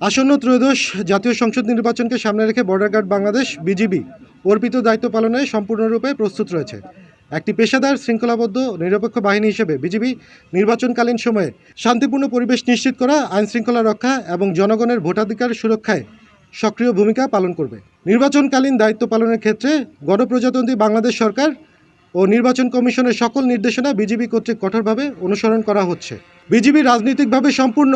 আসন্ন ত্রয়োদশ জাতীয় সংসদ নির্বাচনকে সামনে রেখে বর্ডার গার্ড বাংলাদেশ বিজিবি অর্পিত দায়িত্ব পালনে সম্পূর্ণরূপে প্রস্তুত রয়েছে। একটি পেশাদার, শৃঙ্খলাবদ্ধ, নিরপেক্ষ বাহিনী হিসেবে বিজিবি নির্বাচনকালীন সময়ে শান্তিপূর্ণ পরিবেশ নিশ্চিত করা, আইন শৃঙ্খলা রক্ষা এবং জনগণের ভোটাধিকার সুরক্ষায় সক্রিয় ভূমিকা পালন করবে। নির্বাচনকালীন দায়িত্ব পালনের ক্ষেত্রে গণপ্রজাতন্ত্রী বাংলাদেশ সরকার ও নির্বাচন কমিশনের সকল নির্দেশনা বিজিবি কর্তৃক কঠোরভাবে অনুসরণ করা হচ্ছে। বিজিবি রাজনৈতিকভাবে সম্পূর্ণ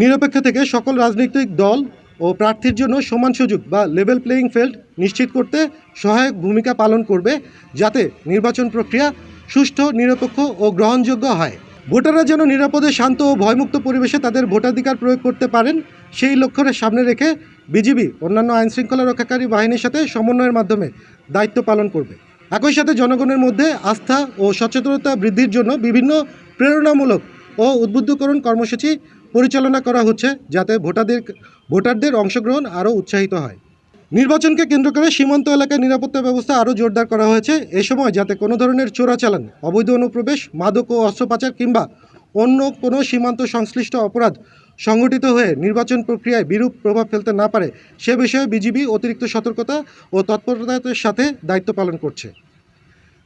নিরপেক্ষ থেকে সকল রাজনৈতিক দল ও প্রার্থীর জন্য সমান সুযোগ বা লেভেল প্লেয়িং ফিল্ড নিশ্চিত করতে সহায়ক ভূমিকা পালন করবে যাতে নির্বাচন প্রক্রিয়া সুষ্ঠু, নিরপেক্ষ ও গ্রহণযোগ্য হয়। ভোটাররা যেন নিরাপদে, শান্ত ও ভয়মুক্ত পরিবেশে তাদের ভোটাধিকার প্রয়োগ করতে পারেন, সেই লক্ষ্যের সামনে রেখে বিজিবি অন্যান্য আইনশৃঙ্খলা রক্ষাকারী বাহিনীর সাথে সমন্বয়ের মাধ্যমে দায়িত্ব পালন করবে। একই সাথে জনগণের মধ্যে আস্থা ও সচেতনতা বৃদ্ধির জন্য বিভিন্ন প্রেরণামূলক ও উদ্বুদ্ধকরণ কর্মসূচি পরিচালনা করা হচ্ছে যাতে ভোটারদের ভোটারদের অংশগ্রহণ আরও উৎসাহিত হয়। নির্বাচনকে কেন্দ্র করে সীমান্ত এলাকায় নিরাপত্তা ব্যবস্থা আরও জোরদার করা হয়েছে। এ সময় যাতে কোনো ধরনের চোরাচালান, অবৈধ অনুপ্রবেশ, মাদক ও অস্ত্র পাচার কিংবা অন্য কোনো সীমান্ত সংশ্লিষ্ট অপরাধ সংগঠিত হয়ে নির্বাচন প্রক্রিয়ায় বিরূপ প্রভাব ফেলতে না পারে, সে বিষয়ে বিজিবি অতিরিক্ত সতর্কতা ও তৎপরতার সাথে দায়িত্ব পালন করছে।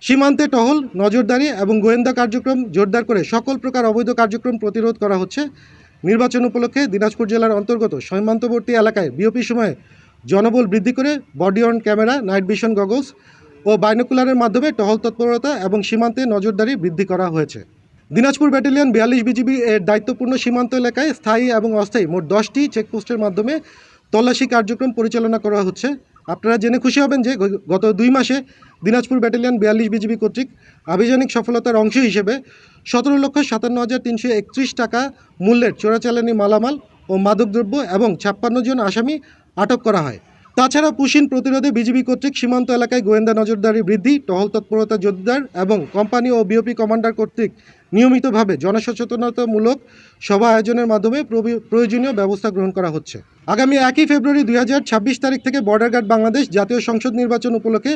সীমান্তে টহল, নজরদারি এবং গোয়েন্দা কার্যক্রম জোরদার করে সকল প্রকার অবৈধ কার্যক্রম প্রতিরোধ করা হচ্ছে। নির্বাচন উপলক্ষে দিনাজপুর জেলার অন্তর্গত সীমান্তবর্তী এলাকায় বিওপি সময়ে জনবল বৃদ্ধি করে body on camera, night vision goggles ও বাইনোকুলারের মাধ্যমে টহল তৎপরতা এবং সীমান্তে নজরদারি বৃদ্ধি করা হয়েছে। দিনাজপুর ব্যাটালিয়ন বিয়াল্লিশ বিজিবি এর দায়িত্বপূর্ণ সীমান্ত এলাকায় স্থায়ী এবং অস্থায়ী মোট দশটি চেকপোস্টের মাধ্যমে তল্লাশি কার্যক্রম পরিচালনা করা হচ্ছে। আপনারা জেনে খুশি হবেন যে গত দুই মাসে দিনাজপুর ব্যাটালিয়ন বিয়াল্লিশ বিজিবি কর্তৃক আভিযানিক সফলতার অংশ হিসেবে সতেরো লক্ষ সাতান্ন হাজার তিনশো একত্রিশ টাকা মূল্যের চোরাচালানি মালামাল ও মাদকদ্রব্য এবং ছাপ্পান্ন জন আসামি আটক করা হয়। তাছাড়া পুশিন প্রতিরোধে বিজিবি কর্তৃক সীমান্ত এলাকায় গোয়েন্দা নজরদারি বৃদ্ধি, টহল তৎপরতা জোরদার এবং কোম্পানি ও বিওপি কমান্ডার কর্তৃক নিয়মিতভাবে জনসচেতনতামূলক সভা আয়োজনের মাধ্যমে প্রয়োজনীয় ব্যবস্থা গ্রহণ করা হচ্ছে। আগামী একই ফেব্রুয়ারি দুই হাজার ছাব্বিশ তারিখ থেকে বর্ডার গার্ড বাংলাদেশ জাতীয় সংসদ নির্বাচন উপলক্ষে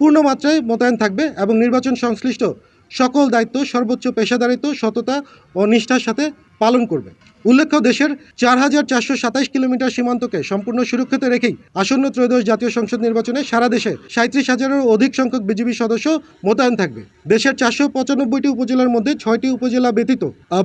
পূর্ণমাত্রায় মোতায়েন থাকবে এবং নির্বাচন সংশ্লিষ্ট সকল দায়িত্ব, সর্বোচ্চ পেশাদারিত্ব, সততা ও নিষ্ঠার সাথে পালন করবে। উল্লেখ্য, দেশের চার হাজার চারশো সাতাইশ কিলোমিটার সীমান্তকে সম্পূর্ণ সুরক্ষিত রেখেই আসন্ন ত্রয়োদশ জাতীয় সংসদ নির্বাচনে সারা দেশে সাঁত্রিশ হাজারেরও অধিক সংখ্যক বিজিবি সদস্য মোতায়েন থাকবে। দেশের চারশো পঁচানব্বইটি উপজেলার মধ্যে ছয়টি উপজেলা ব্যতীত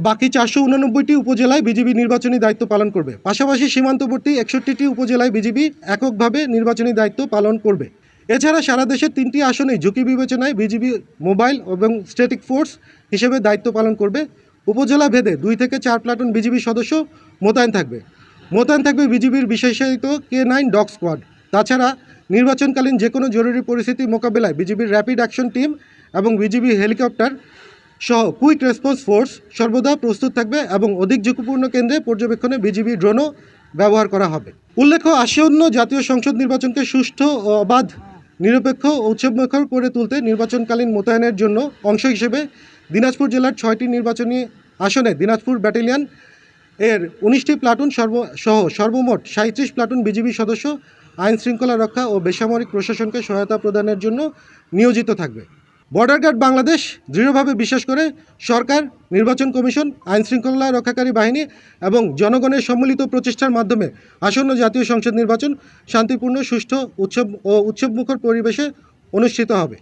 বাকি চারশো উননব্বইটি উপজেলায় বিজিবি নির্বাচনী দায়িত্ব পালন করবে। পাশাপাশি সীমান্তবর্তী একষট্টিটি উপজেলায় বিজিবি এককভাবে নির্বাচনী দায়িত্ব পালন করবে। এছাড়া সারা দেশের তিনটি আসনেই ঝুঁকি বিবেচনায় বিজিবি মোবাইল এবং স্ট্যাটিক ফোর্স হিসেবে দায়িত্ব পালন করবে। উপজেলা ভেদে দুই থেকে চার প্লাটুন বিজিবি সদস্য মোতায়েন থাকবে। মোতায়েন থাকবে বিজিবির বিশেষায়িত কে নাইন ডগ স্কোয়াড। তাছাড়া নির্বাচনকালীন যে কোনো জরুরি পরিস্থিতি মোকাবিলায় বিজিবির র্যাপিড অ্যাকশন টিম এবং বিজিবি হেলিকপ্টার সহ কুইক রেসপন্স ফোর্স সর্বদা প্রস্তুত থাকবে এবং অধিক ঝুঁকিপূর্ণ কেন্দ্রে পর্যবেক্ষণে বিজিবি ড্রোনও ব্যবহার করা হবে। উল্লেখ্য, আসন্ন জাতীয় সংসদ নির্বাচনকে সুষ্ঠু ও অবাধ নিরপেক্ষ উৎসবমুখর করে তুলতে নির্বাচনকালীন মোতায়েনের জন্য অংশ হিসেবে দিনাজপুর জেলার ছয়টি নির্বাচনী আসনে দিনাজপুর ব্যাটালিয়ন এর উনিশটি প্লাটুন সর্ব সহ সর্বমোট সাঁত্রিশ প্লাটুন বিজিবি সদস্য আইন শৃঙ্খলা রক্ষা ও বেসামরিক প্রশাসনকে সহায়তা প্রদানের জন্য নিয়োজিত থাকবে। বর্ডার গার্ড বাংলাদেশ দৃঢ়ভাবে বিশ্বাস করে সরকার, নির্বাচন কমিশন, আইন শৃঙ্খলা রক্ষাকারী বাহিনী এবং জনগণের সম্মিলিত প্রচেষ্টার মাধ্যমে আসন্ন জাতীয় সংসদ নির্বাচন শান্তিপূর্ণ, সুষ্ঠু, উৎসব ও উৎসবমুখর পরিবেশে অনুষ্ঠিত হবে।